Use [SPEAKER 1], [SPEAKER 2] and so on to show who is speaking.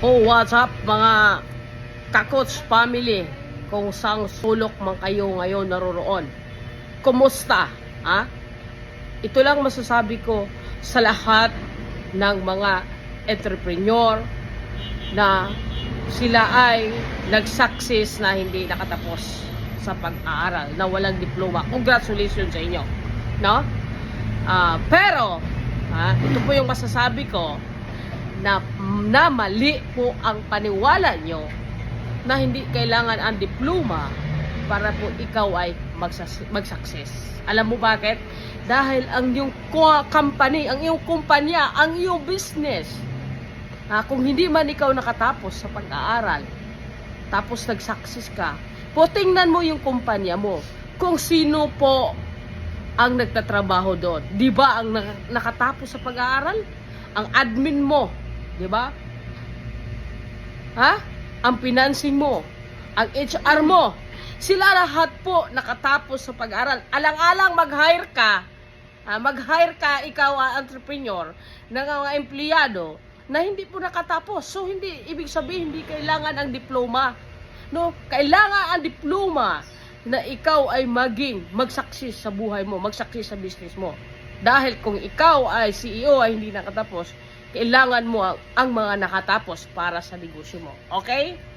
[SPEAKER 1] Oh, what's up mga kakots family? Kung sang sulok man kayo ngayon naroroon. Kumusta? Ha? Ito lang masasabi ko sa lahat ng mga entrepreneur na sila ay nag-success na hindi nakatapos sa pag-aaral, na walang diploma. Congratulations sa inyo. No? Ah, pero, ha, ito po yung masasabi ko, na, na mali po ang paniwala nyo na hindi kailangan ang diploma para po ikaw ay mag-success. Alam mo bakit? Dahil ang iyong company, ang iyong kumpanya, ang iyong business, ah, kung hindi man ikaw nakatapos sa pag-aaral, tapos nag-success ka, po tingnan mo yung kumpanya mo, kung sino po ang nagtatrabaho doon. 'Di ba ang nak- nakatapos sa pag-aaral? Ang admin mo, 'di ba? Ha? Ang financing mo, ang HR mo. Sila lahat po nakatapos sa pag-aaral. Alang-alang mag-hire ka, ah, mag-hire ka ikaw ang entrepreneur ng mga empleyado na hindi po nakatapos. So hindi ibig sabihin hindi kailangan ang diploma. No, kailangan ang diploma na ikaw ay maging mag-success sa buhay mo, mag-success sa business mo. Dahil kung ikaw ay CEO ay hindi nakatapos, kailangan mo ang, ang mga nakatapos para sa negosyo mo. Okay?